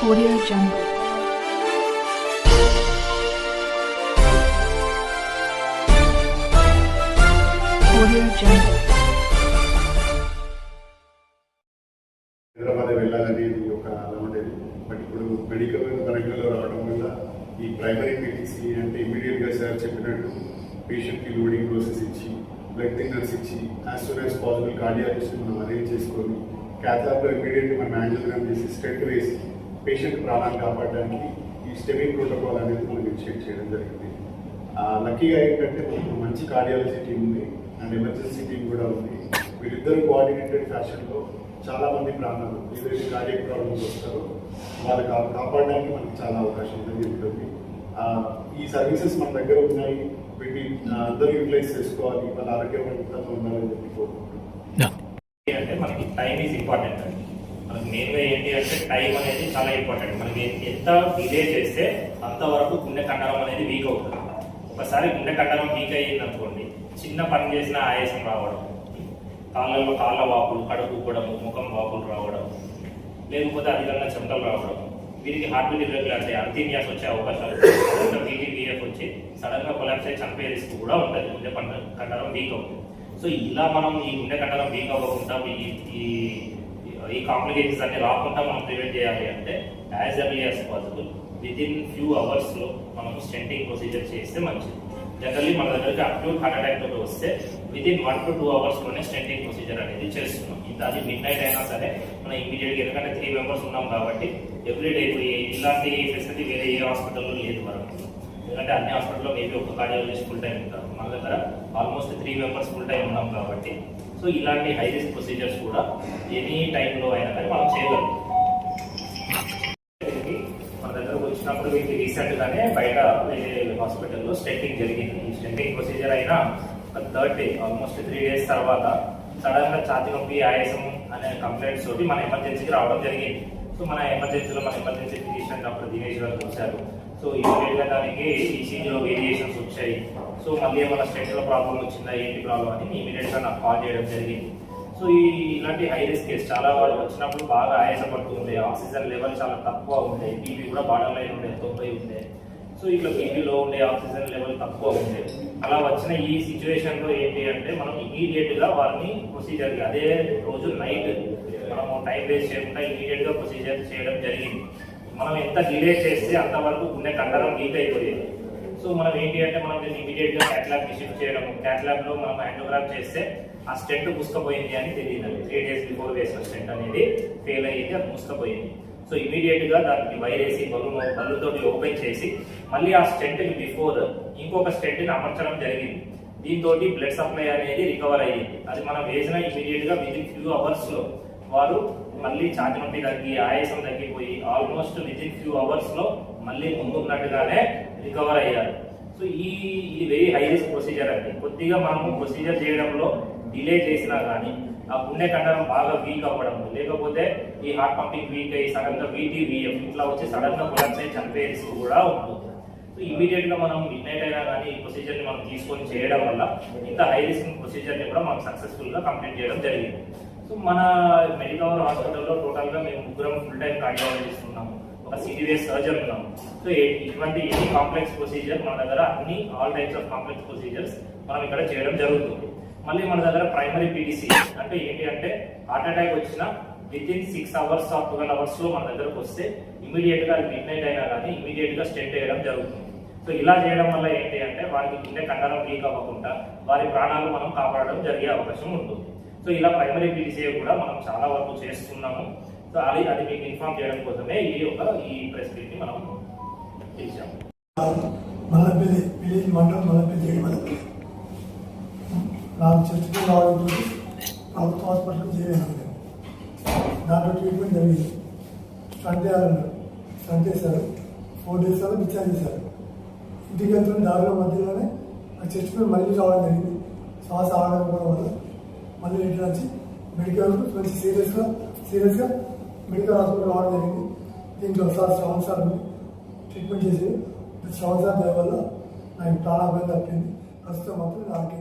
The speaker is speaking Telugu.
Audio Jungle. Audio Jungle. Hyderabad వెళ్ళాలని ఒక అలా బట్ ఇప్పుడు మెడికల్ పరంగా రావడం వల్ల ఈ ప్రైమరీ పిటిసి అంటే ఇమీడియట్గా సార్ చెప్పినట్టు పేషెంట్కి లోడింగ్ ప్రాసెస్ ఇచ్చి బ్లడ్ థిన్నర్స్ ఇచ్చి as soon as possible cardiologist మనం అరేంజ్ చేసుకొని క్యాథ్లాబ్ ఇమీడియట్గా మనం యాంజియోగ్రామ్ చేసి స్టెట్ వేసి పేషెంట్ ప్రాణాలు కాపాడడానికి ఈ స్టెమింగ్ ప్రోటోకాల్ అనేది మనం ఇనిషియేట్ చేయడం జరిగింది. లక్కీగా ఏంటంటే మనకు మంచి కార్డియాలజీ టీం ఉంది అండ్ ఎమర్జెన్సీ టీం కూడా ఉంది. వీళ్ళిద్దరు కోఆర్డినేటెడ్ ఫ్యాషన్లో చాలా మంది ప్రాణాలు ఏదైతే కార్డియక్ ప్రాబ్లమ్స్ వస్తారో వాళ్ళు కాపాడడానికి మనకి చాలా అవకాశం ఉందని చెప్తుంది ఈ సర్వీసెస్ మన దగ్గర ఉన్నాయి. వీటిని అందరూ యూటిలైజ్ చేసుకోవాలి. వాళ్ళ ఆరోగ్యవంతంగా ఉండాలని చెప్పి కోరుకుంటున్నాం అంటే మనకి టైం ఈజ్ ఇంపార్టెంట్ అండి మనకి మెయిన్గా ఏంటి అంటే టైం అనేది చాలా ఇంపార్టెంట్ మనకి ఎంత డిలే చేస్తే అంతవరకు గుండె కండరం అనేది వీక్ అవుతుంది. ఒకసారి గుండె కండరం వీక్ అయ్యింది అనుకోండి చిన్న పని చేసిన ఆయాసం రావడం కాళ్ళలో కాళ్ళ వాపులు కడుపు ఉబ్బడము ముఖం వాపులు రావడం లేకపోతే అధికంగా చెమటలు రావడం వీరికి హార్ట్ బీట్ ఇర్రెగ్యులారిటీ అంతీనియాస్ వచ్చే అవకాశాలు బీటీబీఎఫ్ వచ్చి సడన్గా కొలాప్స్ అయ్యి చంపే రిస్క్ కూడా ఉంటుంది. గుండె పండ కండరం వీక్ అవుతుంది. సో ఇలా మనం ఈ గుండె కండరం వీక్ అవ్వకుండా ఈ ఈ- కాంప్లికేషన్స్ అన్ని రాకుండా మనం ప్రివెంట్ చేయాలి అంటే as early as possible within few అవర్స్లో మనం స్టెంటింగ్ ప్రొసీజర్ చేస్తే మంచిది. జనరల్లీ మన దగ్గరికి అక్యూట్ హార్ట్ అటాక్ తోటి వస్తే with in one two two అవర్స్లోనే stenting procedure అనేది చేస్తున్నాం. ఇంత అది మిడ్ నైట్ అయినా సరే మనం ఇమీడియట్గా ఎందుకంటే త్రీ మెంబర్స్ ఉన్నాం కాబట్టి ఎవ్రీడే ఇప్పుడు ఇలాంటి ఫెసిలిటీ వేరే ఏ హాస్పిటల్లో లేదు మనకు ఎందుకంటే అన్ని హాస్పిటల్లో మేబీ ఒక కార్డియాలజిస్ట్ ఫుల్ టైం ఉంటారు. మన దగ్గర almost three members full time ఉన్నాం కాబట్టి సో ఇలాంటి హై రిస్క్ ప్రొసీజర్స్ కూడా ఎనీ టైంలో అయినా కానీ మనం చేయగలం మన దగ్గరకు వచ్చినప్పుడు వీరికి రీసెంట్గానే బయట హాస్పిటల్లో స్టెక్కింగ్ జరిగింది. ఈ ప్రొసీజర్ అయినా third day almost three days తర్వాత సడన్గా ఛాతి నొప్పి ఆయాసం అనే కంప్లైంట్స్ తోటి మన ఎమర్జెన్సీకి రావడం జరిగింది. సో మన ఎమర్జెన్సీలో మన ఎమర్జెన్సీ ఫిజిషియన్ డాక్టర్ దినేష్ గారు వచ్చారు సో ఇమీడియట్గా దానికి ఈసీజీలో వేరియేషన్స్ వచ్చాయి. సో మళ్ళీ ఏమైనా స్టెంట్ ప్రాబ్లం వచ్చిందా ఏంటి ప్రాబ్లం అని ఇమీడియట్గా నాకు కాల్ చేయడం జరిగింది. సో ఈ ఇలాంటి హై రిస్క్ కేసు చాలా వాడు వచ్చినప్పుడు బాగా ఆయాస ఆక్సిజన్ లెవెల్ చాలా తక్కువ ఉండే బీపీ కూడా బాటం లైన్ ఉండే తొంభై ఉండే. సో ఇట్లా బీపీలో ఉండే ఆక్సిజన్ లెవెల్ తక్కువ ఉండే. అలా వచ్చిన ఈ సిచ్యువేషన్లో ఏంటి అంటే మనం ఇమీడియట్గా వారిని ప్రొసీజర్ అదే రోజు నైట్ మనము టైం వేస్ట్ చేయకుండా ఇమీడియట్గా ప్రొసీజర్ చేయడం జరిగింది. మనం ఎంత డిలే చేస్తే అంతవరకు గుండె కండరం వీక్ అయిపోయేది. సో మనం ఏంటి అంటే మనం దీన్ని ఇమీడియట్గా క్యాట్లాబ్ చేయడం క్యాట్లాగ్లో మనం యాండోగ్రామ్ చేస్తే ఆ స్టెంట్ ముసుకపోయింది అని తెలియదు. త్రీ డేస్ బిఫోర్ వేసిన స్టెంట్ అనేది ఫెయిల్ అయ్యింది అది ముసుకపోయింది. సో ఇమీడియట్గా దానికి వైర్ వేసి బల్లు బల్లుతోటి ఓపెన్ చేసి మళ్ళీ ఆ స్టెంట్కి బిఫోర్ ఇంకొక స్టెంట్ని అమర్చడం జరిగింది. దీంతో బ్లడ్ సప్లై అనేది రికవర్ అయ్యింది. అది మనం వేసిన ఇమీడియట్గా విత్ ఇన్ ఫ్యూ అవర్స్లో వారు మళ్ళీ ఛాతి నొప్పి తగ్గి ఆయాసం తగ్గిపోయి ఆల్మోస్ట్ విత్ ఇన్ ఫ్యూ అవర్స్లో మళ్ళీ ముందున్నట్టుగానే రికవర్ అయ్యారు. సో ఈ ఇది వెరీ హై రిస్క్ ప్రొసీజర్ అండి. కొద్దిగా మనము ప్రొసీజర్ చేయడంలో డిలే చేసినా కానీ ఆ గుండె కండరం బాగా వీక్ అవ్వడం లేకపోతే ఈ హార్ట్ పంపింగ్ వీక్ అయ్యి సడన్గా వీటీవీఎఫ్ ఇట్లా వచ్చి సడన్గా కొలాప్స్ అయ్యి చనిపోయే రిస్క్ కూడా ఉంటుంది సో ఇమీడియట్గా మనం మిడ్ అయినా కానీ ఈ ప్రొసీజర్ని మనం తీసుకొని చేయడం వల్ల ఇంత హై రిస్క్ ప్రొసీజర్ని కూడా మనం సక్సెస్ఫుల్గా కంప్లీట్ చేయడం జరిగింది. సో మన మెడికవర్ హాస్పిటల్లో టోటల్గా మేము ముగ్గురం ఫుల్ టైం కార్డియాలజిస్ట్ ఉన్నాము. ఒక సీరియస్ సర్జన్ ఉన్నాము. సో ఇటువంటి ఎనీ కాంప్లెక్స్ ప్రొసీజర్ మన దగ్గర అన్ని all types of complex procedures మనం ఇక్కడ చేయడం జరుగుతుంది. మళ్ళీ మన దగ్గర ప్రైమరీ పీడిసి అంటే ఏంటి అంటే హార్ట్ అటాక్ వచ్చిన within six hours or twelve అవర్స్లో మన దగ్గరకు వస్తే ఇమీడియట్గా మిడ్ నైట్ అయినా కానీ ఇమీడియట్గా స్టెంట్ జరుగుతుంది. సో ఇలా చేయడం వల్ల ఏంటి అంటే వారికి గుండె కండరం వీక్ అవ్వకుండా వారి ప్రాణాలు మనం కాపాడడం జరిగే అవకాశం ఉంటుంది. సో ఇలా ప్రైమరీ పీడిసిఏ కూడా మనం చాలా వరకు చేస్తున్నాము. సో అది అది మీకు ఇన్ఫార్మ్ చేయడం కోసమే ఈ ఒక ఈ ప్రెస్ మీట్ని మనం పిలిచాము మల్లపల్లి విలేజ్ మండలం మల్లపల్లి చేయడం నాకు చర్చకు రావడంతో ప్రభుత్వ హాస్పిటల్ చేయలేదు దాంట్లో ట్రీట్మెంట్ జరిగింది. స్టంట్ చేయాలన్నారు స్టంట్ చేశారు. ఫోర్ డేస్ తర్వాత డిశ్చార్జ్ చేశారు. ఇంటికి వెళ్తున్న దారిలో మధ్యలోనే ఆ చర్చకు మళ్ళీ రావడం జరిగింది. శ్వాస ఆడకపోవడం వల్ల మళ్ళీ రిటర్న్ వచ్చి మెడికల్ మంచి సీరియస్గా సీరియస్గా మెడికల్ హాస్పిటల్ రావడం జరిగింది. దీంట్లో సార్ శ్రవణ్ సార్ ట్రీట్మెంట్ చేసి శ్రవణ్ సార్ దయ వల్ల నాకు ప్రాణాభయం తప్పింది. ప్రస్తుతం మాత్రం నాకు